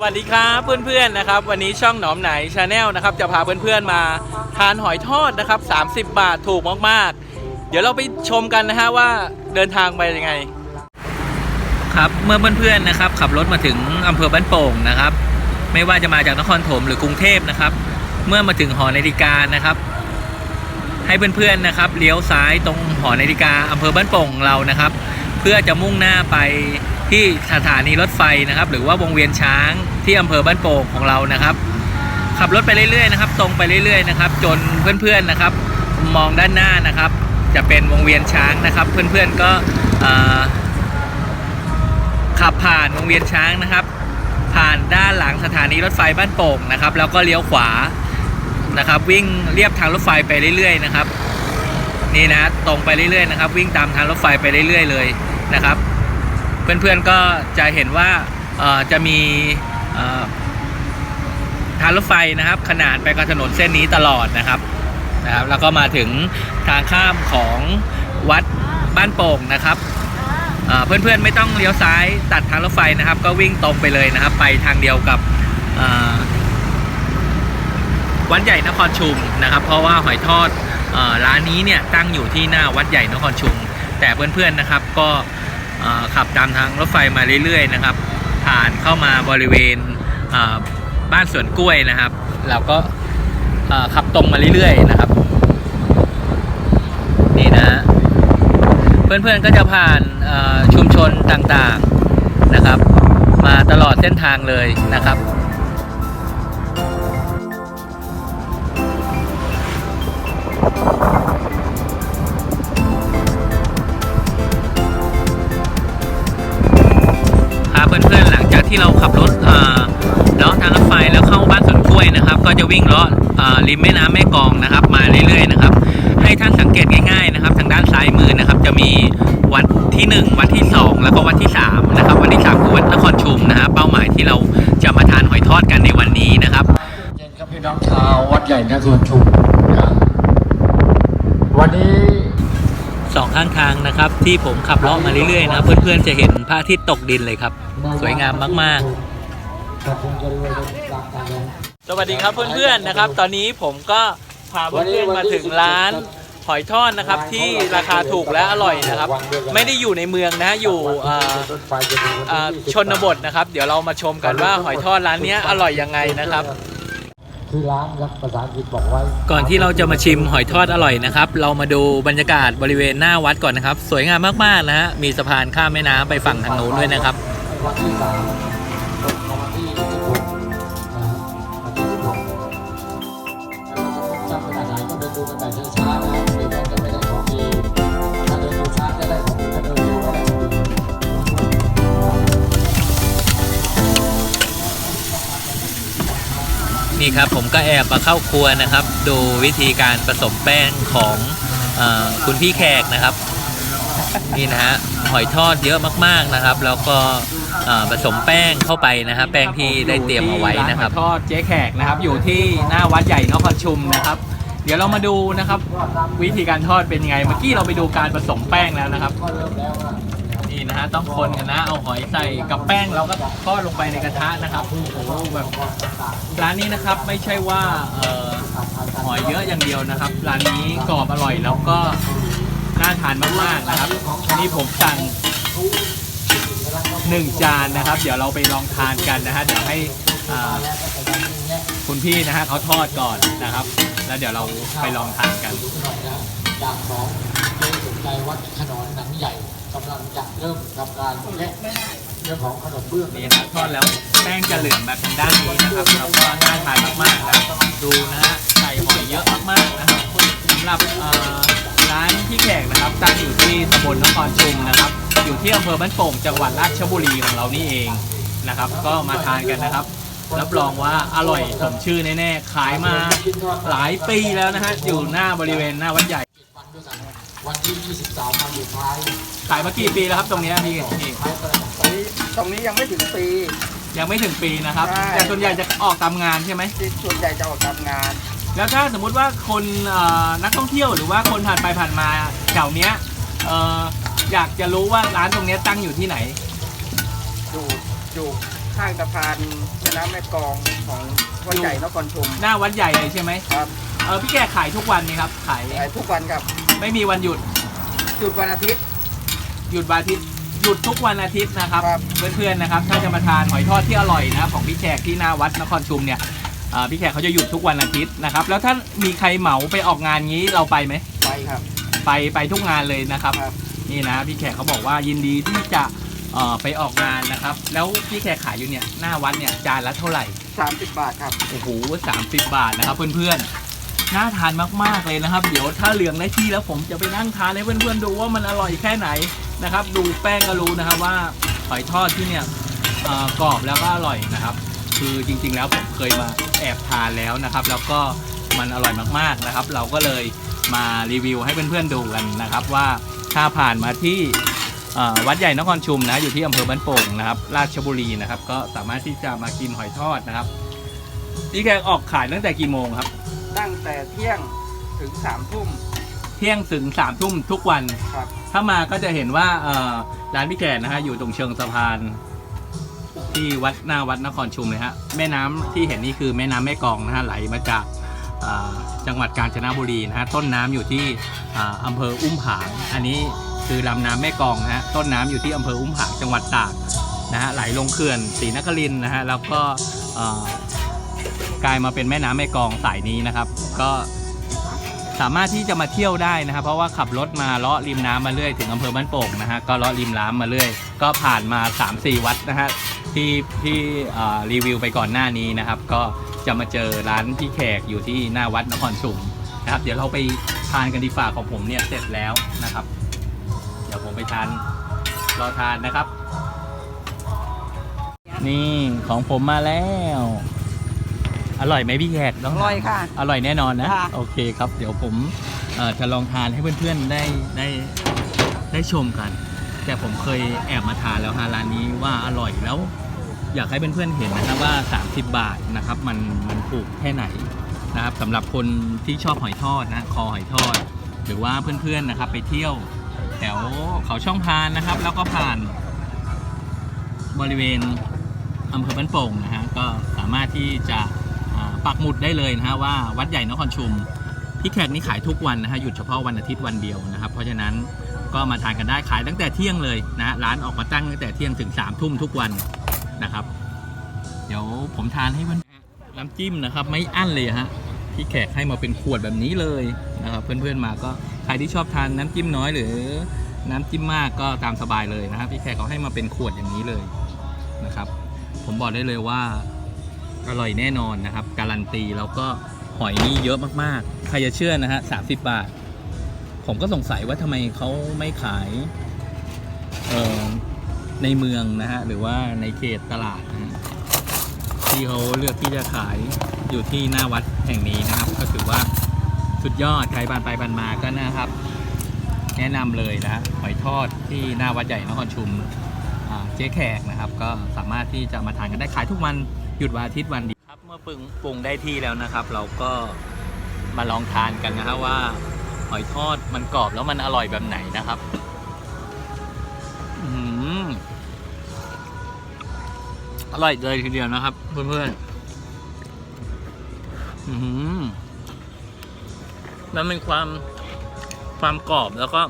สวัสดีครับเพื่อนๆนะครับ วันนี้ช่องหนอมไหนชาแนลนะครับ จะพาเพื่อนๆมาทานหอยทอดนะครับ 30 บาทถูกมากๆ เดี๋ยวเราไปชมกันนะฮะว่าเดินทางไปยังไง ครับเมื่อเพื่อนๆนะครับ ขับรถมาถึงอำเภอบ้านโป่งนะครับ ไม่ว่าจะมาจากนครถมหรือกรุงเทพนะครับ เมื่อมาถึงหอนาฬิกานะครับ ให้เพื่อนๆนะครับเลี้ยวซ้ายตรงหอนาฬิกาอำเภอบ้านโป่งของเรานะครับ เพื่อจะมุ่งหน้าไปที่สถานีรถไฟนะครับ หรือว่าวงเวียนช้างที่อำเภอบ้านโป่งของเรานะครับ ขับรถไปเรื่อยๆนะครับ ตรงไปเรื่อยๆนะครับ จนเพื่อนๆนะครับ มองด้านหน้านะครับ จะเป็นวงเวียนช้างนะครับ เพื่อนๆก็ขับผ่านวงเวียนช้างนะครับ ผ่านด้านหลังสถานีรถไฟบ้านโป่งนะครับ แล้วก็เลี้ยวขวานะครับ วิ่งเรียบทางรถไฟไปเรื่อยๆนะครับ นี่นะตรงไปเรื่อยๆนะครับ วิ่งตามทางรถไฟไปเรื่อยๆเลย นะครับ เพื่อนๆก็จะเห็นว่าจะมีทางรถไฟนะครับ ขนานไปกับถนนเส้นนี้ตลอดนะครับนะครับ แล้วก็มาถึงทางข้ามของวัดบ้านโป่งนะครับเพื่อนๆไม่ต้องเลี้ยวซ้ายตัดทางรถไฟนะครับ ก็วิ่งตรงไปเลยนะครับ ไปทางเดียวกับวัดใหญ่นครชุมนะครับ เพราะว่าหอยทอดร้านนี้เนี่ยตั้งอยู่ที่หน้าวัดใหญ่นครชุม แต่เพื่อนๆนะครับก็ขับตามทางรถไฟมาเรื่อยๆนะครับ ผ่านเข้ามาบริเวณบ้านสวนกล้วยนะครับแล้วก็ขับตรงมาเรื่อยๆนะครับนี่นะเพื่อนๆก็จะผ่านชุมชนต่างๆนะครับ มาตลอดเส้นทางเลยนะครับ กล้วยนะครับก็จะวิ่งเลาะเอ่อริมแม่น้ำแม่กลองนะครับ มาเรื่อยๆนะครับ ให้ท่านสังเกตง่ายๆนะครับ ทางด้านซ้ายมือนะครับ จะมีวัดที่ 1 วัดที่ 2 แล้วก็วัดที่3นะครับวัดที่3คือวัดนครชุมนะฮะเป้าหมายที่เราจะมาทานหอยทอดกันในวันนี้นะครับเย็นครับพี่น้องชาววัดใหญ่นครชุมนะครับวันนี้สองข้างทางนะครับ ที่ผมขับเลาะมาเรื่อยๆนะครับเพื่อนๆจะเห็นพระอาทิตย์ตกดินเลยครับ สวยงามมากๆ ขอบคุณจะรวยเป็นรักกันนะสวัสดีครับเพื่อนๆนะครับ ตอนนี้ผมก็พาเพื่อนๆมาถึงร้านหอยทอดนะครับที่ราคาถูกและอร่อยนะครับ ไม่ได้อยู่ในเมืองนะอยู่เอ่อรถไฟจะมีวันเอ่อที่ชนบทนะครับ เดี๋ยวเรามาชมกันว่าหอยทอดร้านเนี้ยอร่อยยังไงนะครับคือร้านครับภาษาอังกฤษบอกไว้ก่อนที่เราจะมาชิมหอยทอดอร่อยนะครับ เรามาดูบรรยากาศบริเวณหน้าวัดก่อนนะครับ สวยงามมากๆนะฮะมีสะพานข้ามแม่น้ำไปฝั่งทางโน้นด้วยนะครับ นี่ครับผมก็แอบมาเข้าครัวนะครับ ดูวิธีการผสมแป้งของอคุณพี่แขกนะครับ นี่นะฮะหอยทอดเยอะมากๆนะครับ แล้วก็ผสมแป้งเข้าไปนะฮะแป้งที่ได้เตรียมเอาไว้นะครับทอดเจ๊แขกนะครับ อยู่ที่หน้าวัดใหญ่นครชุมนะครับ เดี๋ยวเรามาดูนะครับ วิธีการทอดเป็นยังไงเมื่อกี้เราไปดูการผสมแป้งแล้วนะครับ นี่นะฮะต้องคนกันนะเอาหอยใส่กับแป้งเราก็ทอดลงไปในกระทะนะครับโอ้โหแบบร้านนี้นะครับไม่ใช่ว่าเอ่อหอยเยอะอย่างเดียวนะครับร้านนี้กรอบอร่อยแล้วก็น่าทานมากๆนะครับนี่ผมสั่งหนึ่งจานนะครับ เดี๋ยวเราไปลองทานกันนะฮะเดี๋ยวให้คุณพี่นะฮะเขาทอดก่อนนะครับ แล้วเดี๋ยวเราไปลองทานกันอยนะจากของเจสนใจวัดขนอนหนังใหญ่ กำลังจะเริ่มทำการแกะเรื่องของขนมเบื้องนี่นะครับทอดแล้วแป้งจะเหลืองแบบทางด้านนี้นะครับแล้วก็น่าทานมากๆนะครับดูนะฮะใส่หอยเยอะมากๆนะครับสำหรับเอ่อร้านพี่แขกนะครับตั้งอยู่ที่ตำบลนครชุมนะครับ อยู่ที่อำเภอบ้านโป่งจังหวัดราชบุรีของเรานี่เองนะครับ ก็มาทานกันนะครับรับรองว่าอร่อยสมชื่อแน่ๆ ขายมาหลายปีแล้วนะฮะ อยู่หน้าบริเวณหน้าวัดใหญ่วันด้วยกัน วันที่ 23มาอยู่ท้ายขายมากี่ปีแล้วครับตรงเนี้ยพี่พี่ท้ายประดับตรงนี้ตรงนี้ยังไม่ถึงปี ยังไม่ถึงปีนะครับ ใช่ แต่ส่วนใหญ่จะออกตามงานใช่ไหม ที่ส่วนใหญ่จะออกทำงาน แล้วถ้าสมมุติว่าคนเอ่อนักท่องเที่ยวหรือว่าคนผ่านไปผ่านมาแถวเนี้ยเอ่ออยากจะรู้ว่าร้านตรงเนี้ยตั้งอยู่ที่ไหน อยู่อยู่ข้างสะพานแม่น้ำแม่กลองของวัดใหญ่นครชุมหน้าวัดใหญ่เลยใช่ไหมครับเออพี่แขกขายทุกวันไหมครับขายขายทุกวันครับ ไม่มีวันหยุด หยุดวันอาทิตย์ หยุดวันอาทิตย์ หยุดทุกวันอาทิตย์นะครับ ครับ เพื่อนๆนะครับ ถ้าจะมาทานหอยทอดที่อร่อยนะของพี่แขกที่หน้าวัดนครชุมเนี่ยอ่าพี่แขกเขาจะหยุดทุกวันอาทิตย์นะครับ แล้วถ้ามีใครเหมาไปออกงานงี้เราไปไหม ไปครับ ไปไปทุกงานเลยนะครับ ครับ นี่นะพี่แขกเขาบอกว่ายินดีที่จะเอ่อไปออกงานนะครับ แล้วพี่แขกขายอยู่เนี่ยหน้าวัดเนี่ยจานละเท่าไหร่ 30 บาทครับ โอ้โหสามสิบบาทนะครับเพื่อนๆ น่าทานมากๆเลยนะครับ เดี๋ยวถ้าเหลืองได้ที่แล้วผมจะไปนั่งทานให้เพื่อนๆดูว่ามันอร่อยแค่ไหนนะครับ ดูแป้งก็รู้นะครับว่าหอยทอดที่เนี่ยกรอบแล้วก็อร่อยนะครับ คือจริงๆแล้วผมเคยมาแอบทานแล้วนะครับ แล้วก็มันอร่อยมากๆนะครับ เราก็เลยมารีวิวให้เพื่อนๆดูกันนะครับ ว่าถ้าผ่านมาที่วัดใหญ่นครชุมนะอยู่ที่อำเภอบ้านโป่งนะครับราชบุรีนะครับ ก็สามารถที่จะมากินหอยทอดนะครับพี่แกออกขายตั้งแต่กี่โมงครับ ตั้งแต่เที่ยงถึง3ทุ่มเที่ยงถึงสามทุ่มทุกวัน ครับ ถ้ามาก็จะเห็นว่าเอ่อร้านพี่แกนะฮะอยู่ตรงเชิงสะพาน ที่วัดหน้าวัดนครชุมเลยฮะแม่น้ำที่เห็นนี่คือแม่น้ำแม่กลองนะฮะไหลมาจากอ่าจังหวัดกาญจนบุรีนะฮะต้นน้ำอยู่ที่อ่าอำเภออุ้มผาง อันนี้คือลำน้ำแม่กลองนะฮะต้นน้ำอยู่ที่อำเภออุ้มผางจังหวัดตากนะฮะไหลลงเขื่อนศรีนครินทร์นะฮะแล้วก็อ่า กลายมาเป็นแม่น้ำแม่กองสายนี้นะครับ ก็สามารถที่จะมาเที่ยวได้นะครับ เพราะว่าขับรถมาเลาะริมน้ำมาเรื่อยถึงอำเภอบ้านโป่งนะฮะก็เลาะริมน้ำมาเรื่อย ก็ผ่านมา 3-4 วัดนะฮะที่ที่รีวิวไปก่อนหน้านี้นะครับ ก็จะมาเจอร้านพี่แขกอยู่ที่หน้าวัดนครชุมนะครับ เดี๋ยวเราไปทานกันดีฝ่าของผมเนี่ยเสร็จแล้วนะครับ เดี๋ยวผมไปทานรอทานนะครับ นี่ของผมมาแล้ว อร่อยไหมพี่แขกต้องอร่อยค่ะอร่อยแน่นอนนะค่ะ โอเคครับ เดี๋ยวผมเอ่อจะลองทานให้เพื่อนๆได้ได้ได้ชมกัน แต่ผมเคยแอบมาทานแล้วฮะร้านนี้ว่าอร่อยแล้ว อยากให้เพื่อนๆเห็นนะครับว่า 30 บาทนะครับมันมันถูกแค่ไหนนะครับสำหรับคนที่ชอบหอยทอดนะคอหอยทอด หรือว่าเพื่อนๆนะครับไปเที่ยวแถวเขาช่องพานนะครับ แล้วก็ผ่าน บริเวณอำเภอบ้านโป่งนะฮะก็สามารถที่จะอ่า ปักหมุดได้เลยนะฮะว่าวัดใหญ่นครชุมพี่แขกนี่ขายทุกวันนะฮะหยุดเฉพาะวันอาทิตย์วันเดียวนะครับ เพราะฉะนั้นก็มาทานกันได้ขายตั้งแต่เที่ยงเลยนะร้านออกมาตั้งตั้งแต่เที่ยงถึง3ามทุ่มทุกวันนะครับ เดี๋ยวผมทานให้เพื่อนน้ำจิ้มนะครับ ไม่อั้นเลยฮะพี่แขกให้มาเป็นขวดแบบนี้เลยนะครับ เพื่อนๆมาก็ใครที่ชอบทานน้ำจิ้มน้อยหรือน้ำจิ้มมากก็ตามสบายเลยนะครับพี่แขกเขาให้มาเป็นขวดอย่างนี้เลยนะครับ ผมบอกได้เลยว่า อร่อยแน่นอนนะครับ การันตีแล้วก็หอยนี่เยอะมากๆ ใครจะเชื่อนะฮะสาบาท ผมก็สงสัยว่าทำไมเขาไม่ขายออในเมืองนะฮะ หรือว่าในเขตตลาดนะฮะที่เขาเลือกที่จะขายอยู่ที่หน้าวัดแห่งนี้นะครับ ก็ถือว่าสุดยอดใครบานไปบานมาก็นะครับ แนะนำเลยนะหอยทอดที่หน้าวัดใหญ่นครชุมเจ๊แขกนะครับ ก็สามารถที่จะมาทานกันได้ขายทุกวัน หยุดวันอาทิตย์วันเดียวครับเมื่อปรุงปรุงได้ที่แล้วนะครับ เราก็มาลองทานกันนะครับว่าหอยทอดมันกรอบแล้วมันอร่อยแบบไหนนะครับอืมอร่อยเลยทีเดียวนะครับ เพื่อนๆอืมมันเป็นความความกรอบแล้วก็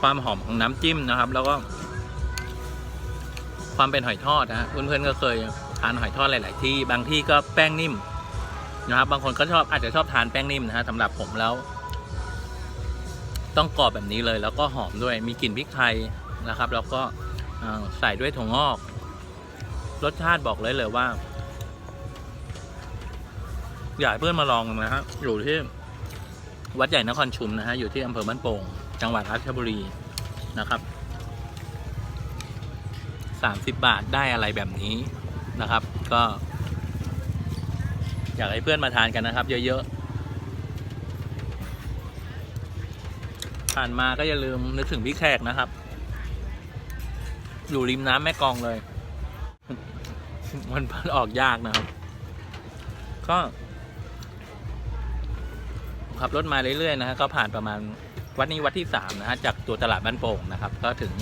ความหอมของน้ำจิ้มนะครับ แล้วก็ ความเป็นหอยทอดนะเพื่อนๆก็เคย ทานหอยทอดหลาย ๆ ที่บางที่ก็แป้งนิ่มนะครับ บางคนก็ชอบอาจจะชอบทานแป้งนิ่มนะฮะสำหรับผมแล้ว ต้องกรอบแบบนี้เลย แล้วก็หอมด้วยมีกลิ่นพริกไทยนะครับ แล้วก็ใส่ด้วยถั่วงอก รสชาติบอกเลยเลยว่า อยากเพื่อนมาลองนะฮะอยู่ที่วัดใหญ่นครชุมนะฮะอยู่ที่อำเภอบ้านโป่ง จังหวัดราชบุรีนะครับสามสิบบาทได้อะไรแบบนี้ นะครับ ก็ อยากให้เพื่อนมาทานกันนะครับ เยอะๆ ผ่านมาก็อย่าลืมนึกถึงพี่แขกนะครับ อยู่ริมน้ำแม่กองเลย มันออกยากนะครับ ก็ขับรถมาเรื่อยๆนะฮะก็ผ่านประมาณวัดนี้วัดที่สามนะฮะจากตัวตลาดบ้านโป่งนะครับ ก็ถึง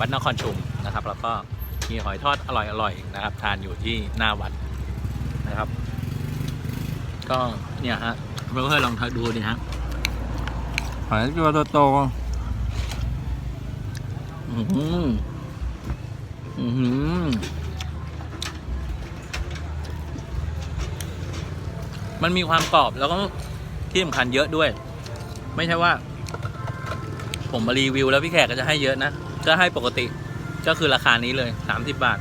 วัดนครชุมนะครับ แล้วก็ มีหอยทอดอร่อยๆนะครับ ทานอยู่ที่หน้าวัดนะครับ ก็เนี่ยฮะเพื่อนๆลองดูดิฮะหอยตัวโตๆอือหืออือหือมันมีความกรอบแล้วก็ที่สำคัญเยอะด้วย ไม่ใช่ว่า ผมมารีวิวแล้วพี่แขกก็จะให้เยอะนะ ก็ให้ปกติ ก็คือราคานี้เลยสามสิบบาท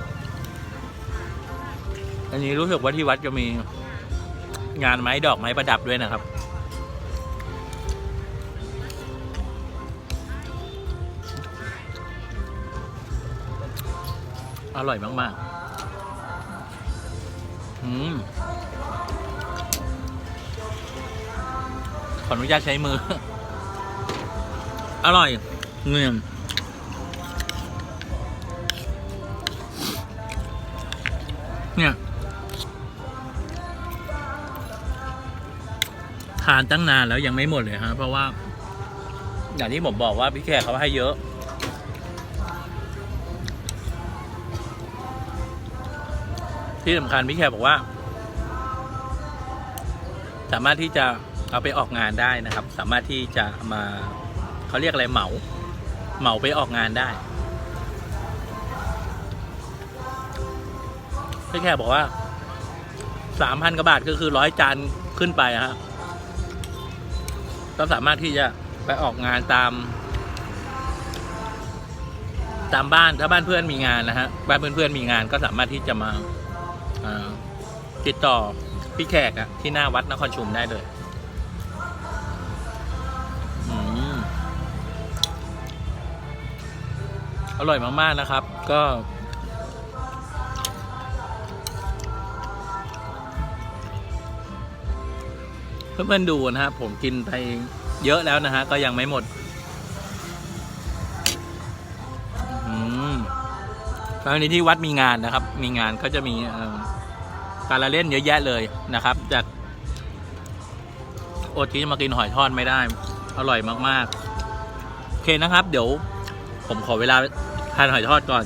อันนี้รู้สึกว่าที่วัดจะมีงานไม้ดอกไม้ประดับด้วยนะครับ อร่อยมากๆอืมขออนุญาตใช้มือ อร่อยเงียม เนี่ยทานตั้งนานแล้วยังไม่หมดเลยฮะเพราะว่า อย่างที่ผมบอกว่าพี่แขกเขาให้เยอะ ที่สำคัญพี่แขกบอกว่า สามารถที่จะเอาไปออกงานได้นะครับ สามารถที่จะมาเขาเรียกอะไรเหมา เหมาไปออกงานได้ พี่แขกบอกว่าสามพันกว่าบาทก็คือร้อยจานขึ้นไปอะฮะก็สามารถที่จะไปออกงานตาม ตามบ้านถ้าบ้านเพื่อนมีงานนะฮะบ้านเพื่อนๆมีงานก็สามารถที่จะมาติดต่อพี่แขกอะที่หน้าวัดนครชุมได้เลยอือร่อยมาก ๆ นะครับ ก็ เพื่อนๆดูนะครับผมกินไปเยอะแล้วนะฮะก็ยังไม่หมดอืมตอนนี้ที่วัดมีงานนะครับ มีงานก็จะมีการละเล่นเยอะแยะเลยนะครับ จากอดที่จะมากินหอยทอดไม่ได้ อร่อยมากๆโอเคนะครับ เดี๋ยว ผมขอเวลาทานหอยทอดก่อน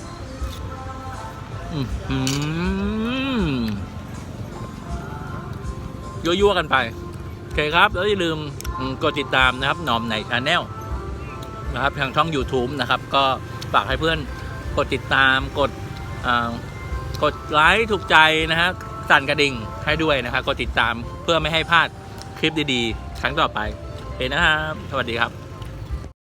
อือหือยั่วๆกันไป อเคครับ แล้วอย่าลืมกดติดตามนะครับหนอมในชาแนลนะครับทางช่อง YouTube นะครับ ก็ฝากให้เพื่อนกดติดตามกดกดไลค์ถูกใจนะฮะสั่นกระดิ่งให้ด้วยนะครับกดติดตามเพื่อไม่ให้พลาดคลิปดีๆ ครั้งต่อไปเห็นนะครับ สวัสดีครับ